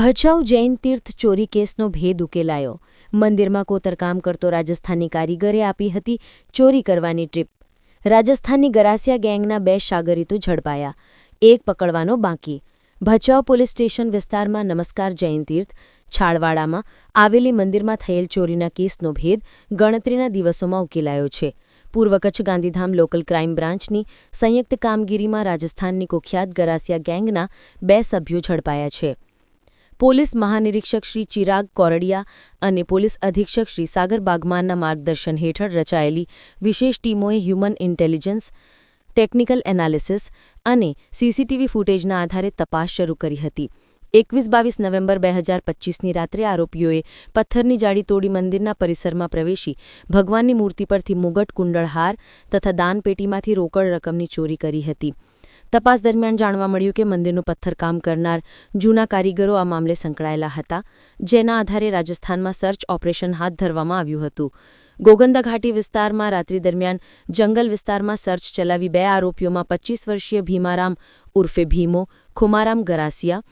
ભચાઉ જૈન તીર્થ ચોરી કેસનો ભેદ ઉકેલાયો. મંદિરમાં કોતરકામ કરતો રાજસ્થાની કારીગરે આપી હતી ચોરી કરવાની ટ્રીપ. રાજસ્થાનની ગરાસિયા ગેંગના બે શાગરીતો ઝડપાયા. એક પકડવાનો બાકી. ભચાઉ પોલીસ સ્ટેશન વિસ્તારમાં નમસ્કાર જૈન તીર્થ. છાળવાડામાં આવેલી મંદિરમાં થયેલ ચોરીના કેસનો ભેદ ગણતરીના દિવસોમાં ઉકેલાયો છે. પૂર્વ કચ્છ ગાંધીધામ લોકલ ક્રાઇમ બ્રાન્ચની સંયુક્ત કામગીરીમાં રાજસ્થાનની કુખ્યાત ગરાસિયા ગેંગના બે સભ્યો ઝડપાયા છે. પોલીસ મહાનિરીક્ષક શ્રી ચિરાગ કોરડિયા અને પોલીસ અધિક્ષક શ્રી સાગર બાગમાનના માર્ગદર્શન હેઠળ રચાયેલી વિશેષ ટીમોએ હ્યુમન ઇન્ટેલિજન્સ, ટેકનિકલ એનાલિસિસ અને સીસીટીવી ફૂટેજના આધારે તપાસ શરૂ કરી હતી. એકવીસ બાવીસ નવેમ્બર બે હજાર પચ્ચીસની રાત્રે આરોપીઓએ પથ્થરની જાળી તોડી મંદિરના પરિસરમાં પ્રવેશી ભગવાનની મૂર્તિ પરથી મુગટ કુંડળહાર તથા દાનપેટીમાંથી રોકડ રકમની ચોરી કરી હતી. તપાસ દરમિયાન જાણવા મળ્યું કે મંદિરનું પથ્થરકામ કરનાર જૂના કારીગરો આ મામલે સંકળાયેલા હતા, જેના આધારે રાજસ્થાનમાં સર્ચ ઓપરેશન હાથ ધરવામાં આવ્યું હતું. ગોગંદા ઘાટી વિસ્તારમાં રાત્રિ દરમિયાન જંગલ વિસ્તારમાં સર્ચ ચલાવી બે આરોપીઓમાં પચીસ વર્ષીય ભીમારામ ઉર્ફે ભીમો, ખુમારામ ગરાસિયા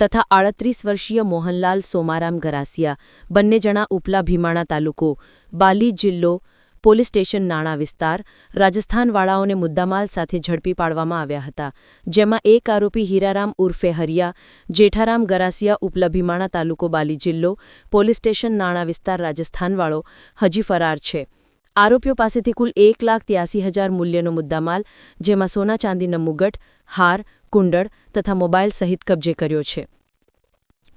તથા આડત્રીસ વર્ષીય મોહનલાલ સોમારામ ગરાસિયા. બંને જણા ઉપલા ભીમાણા તાલુકો, બાલી જિલ્લો પોલીસ સ્ટેશન નાણા વિસ્તાર રાજસ્થાનવાળાઓને મુદ્દામાલ સાથે ઝડપી પાડવામાં આવ્યા હતા, જેમાં એક આરોપી હીરારામ ઉર્ફે હરિયા, જેઠારામ ગરાસિયા ઉપલભીમાણા તાલુકો બાલી જિલ્લો, પોલીસ સ્ટેશન નાણા વિસ્તાર રાજસ્થાનવાળો હજી ફરાર છે. આરોપીઓ પાસેથી કુલ એક લાખ ત્યાસી હજાર મૂલ્યનો મુદ્દામાલ, જેમાં સોના ચાંદીના મુગટ, હાર, કુંડળ તથા મોબાઈલ સહિત કબજે કર્યો છે.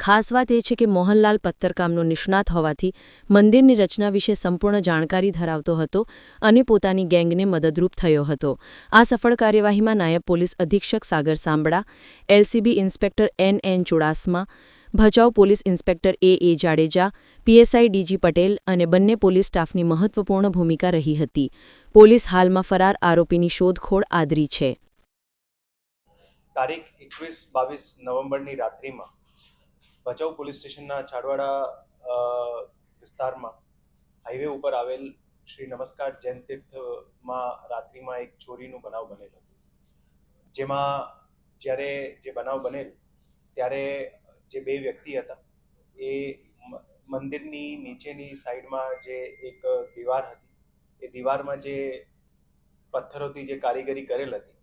ખાસ વાત એ છે કે મોહનલાલ પત્તરકામનો નિષ્ણાત હોવાથી મંદિરની રચના વિશે સંપૂર્ણ જાણકારી ધરાવતો હતો અને પોતાની ગેંગને મદદરૂપ થયો હતો. આ સફળ કાર્યવાહીમાં નાયબ પોલીસ અધિક્ષક Sagar Sambada, LCB inspector N N Chudasama, Bhachau police inspector A A Jadeja, PSI DG Patel અને બંને પોલીસ સ્ટાફની મહત્વપૂર્ણ ભૂમિકા રહી હતી. પોલીસ હાલમાં ફરાર આરોપીની શોધખોળ આદરી છે. તારીખ એકવીસ બાવીસ નવેમ્બરની રાત્રિમાં ભચાઉ પોલીસ સ્ટેશનના છાડવાડા વિસ્તારમાં હાઈવે ઉપર આવેલ શ્રી નમસ્કાર જૈન તીર્થમાં રાત્રિમાં એક ચોરીનું બનાવ બનેલ હતું. જેમાં જ્યારે જે બનાવ બનેલ, ત્યારે જે બે વ્યક્તિ હતા, એ મંદિરની નીચેની સાઈડમાં જે એક દીવાર હતી, એ દીવારમાં જે પથ્થરોથી જે કારીગરી કરેલ હતી,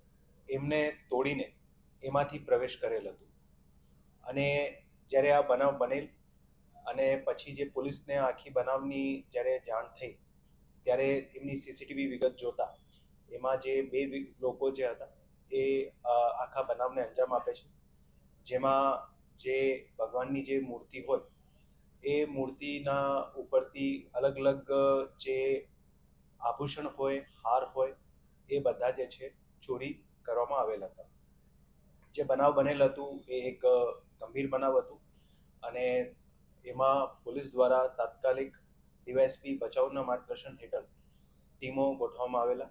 એમને તોડીને એમાંથી પ્રવેશ કરેલ હતું. અને જ્યારે આ બનાવ બનેલ અને પછી જે પોલીસને આખી બનાવની જ્યારે જાણ થઈ, ત્યારે એમની સીસીટીવી વિગત જોતા, એમાં જે બે લોકો જે હતા, એ આખા બનાવને અંજામ આપે છે. જેમાં જે ભગવાનની જે મૂર્તિ હોય, એ મૂર્તિના ઉપરથી અલગ અલગ જે આભૂષણ હોય, હાર હોય, એ બધા જે છે, ચોરી કરવામાં આવેલ હતા. જે બનાવ બનેલ હતું, એ એક ગંભીર બનાવ હતું. અને એમાં પોલીસ દ્વારા તાત્કાલિક ડીવાયએસપી બચાવના માર્ગદર્શન હેઠળ ટીમો ગોઠવવામાં આવેલા,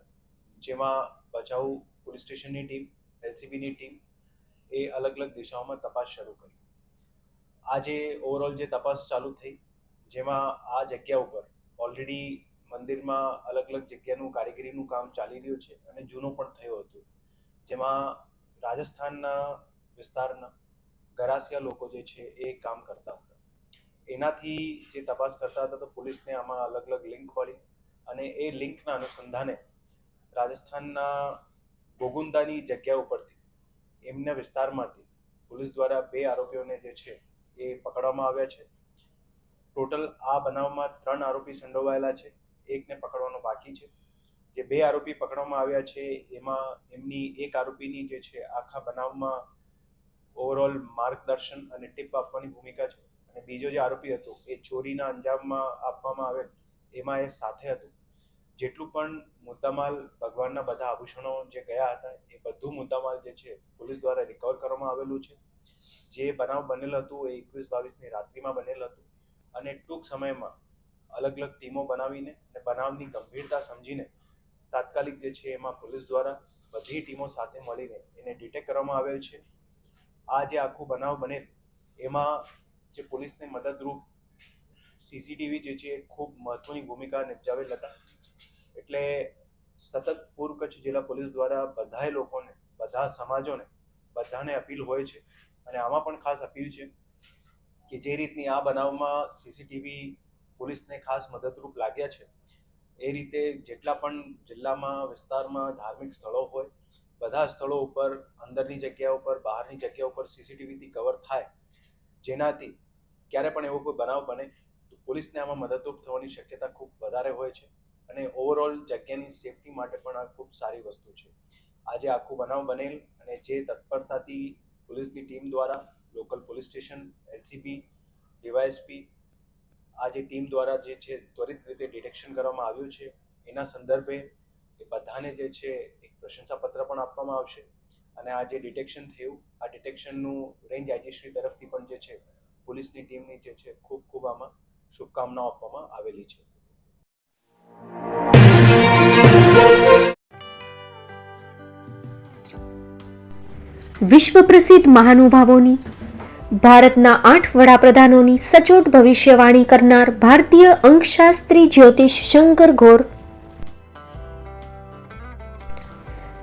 જેમાં બચાવ પોલીસ સ્ટેશનની ટીમ, એલસીબીની ટીમ એ અલગ અલગ દિશાઓમાં તપાસ શરૂ કરી. આજે ઓવરઓલ જે તપાસ ચાલુ થઈ, જેમાં આ જગ્યા ઉપર ઓલરેડી મંદિરમાં અલગ અલગ જગ્યાનું કારીગરીનું કામ ચાલી રહ્યું છે અને જૂનું પણ થયું હતું. જેમાં રાજસ્થાનના વિસ્તારના ગરાસિયા લોકો જે છે એ કામ કરતા હતા. એનાથી જે તપાસ કરતા હતા તો પોલીસને આમાં અલગ અલગ લિંક મળી અને એ લિંકના અનુસંધાને રાજસ્થાનના ગોગુંદાની જગ્યા ઉપરથી એમના વિસ્તારમાંથી પોલીસ દ્વારા બે આરોપીઓને જે છે એ પકડવામાં આવ્યા છે. ટોટલ આ બનાવમાં ત્રણ આરોપી સંડોવાયેલા છે, એકને પકડવાનો બાકી છે. જે બે આરોપી પકડવામાં આવ્યા છે, એમાં એમની એક આરોપીની જે છે આખા બનાવમાં ઓવરઓલ માર્ગદર્શન અને ટીપ આપવાની ભૂમિકા છે. અને બીજો જે આરોપી હતો, એ ચોરીના અંજામમાં આપવામાં આવેલ, એમાં એ સાથે હતું. જેટલું પણ મુદ્દામાલ ભગવાનના બધા આભૂષણો જે ગયા હતા, એ બધું મુદ્દામાલ જે છે, પોલીસ દ્વારા રિકવર કરવામાં આવેલું છે. જે બનાવ બનેલ હતું, એ એકવીસ બાવીસની રાત્રિમાં બનેલ હતું. અને ટૂંક સમયમાં અલગ અલગ ટીમો બનાવીને અને બનાવની ગંભીરતા સમજીને તાત્કાલિક જે છે, એમાં પોલીસ દ્વારા બધી ટીમો સાથે મળીને એને ડિટેક્ટ કરવામાં આવેલ છે. આ જે આખું બનાવ બને, એમાં જે પોલીસને મદદરૂપ સીસીટીવી જે છે, ખૂબ મહત્વની ભૂમિકા નિભાવેલ હતા. એટલે સતત પૂર્વ કચ્છ જિલ્લા પોલીસ દ્વારા બધાય લોકોને, બધા સમાજોને બધાને અપીલ હોય છે અને આમાં પણ ખાસ અપીલ છે કે જે રીતની આ બનાવમાં સીસીટીવી પોલીસને ખાસ મદદરૂપ લાગ્યા છે, એ રીતે જેટલા પણ જિલ્લામાં, વિસ્તારમાં ધાર્મિક સ્થળો હોય બધા સ્થળો ઉપર, અંદરની જગ્યા ઉપર, બહારની જગ્યા ઉપર સીસીટીવીથી કવર થાય, જેનાથી ક્યારે પણ એવો કોઈ બનાવ બને, તો પોલીસને આમાં મદદરૂપ થવાની શક્યતા ખૂબ વધારે હોય છે. અને ઓવરઓલ જગ્યાની સેફટી માટે પણ આ ખૂબ સારી વસ્તુ છે. આજે આખું બનાવ બનેલ અને જે તત્પરતાથી પોલીસની ટીમ દ્વારા, local police station LCB DYSP આ જે ટીમ દ્વારા જે છે, ત્વરિત રીતે ડિટેક્શન કરવામાં આવ્યું છે, એના સંદર્ભે એ બધાને જે છે એક પ્રશંસાપત્ર પણ આપવામાં આવશે. અને આ જે ડિટેક્શન થયું, આ ડિટેક્શનનું રેન્જ આઈજીશ્રી તરફથી પણ જે છે, પોલીસની ટીમની જે છે, ખૂબ ખૂબ આમાં શુભકામનાઓ આપવામાં આવેલી છે. વિશ્વ પ્રસિદ્ધ મહાનુભાવોની, ભારતના આઠ વડાપ્રધાનોની સચોટ ભવિષ્યવાણી કરનાર ભારતીય અંકશાસ્ત્રી જ્યોતિષ શંકર ઘોર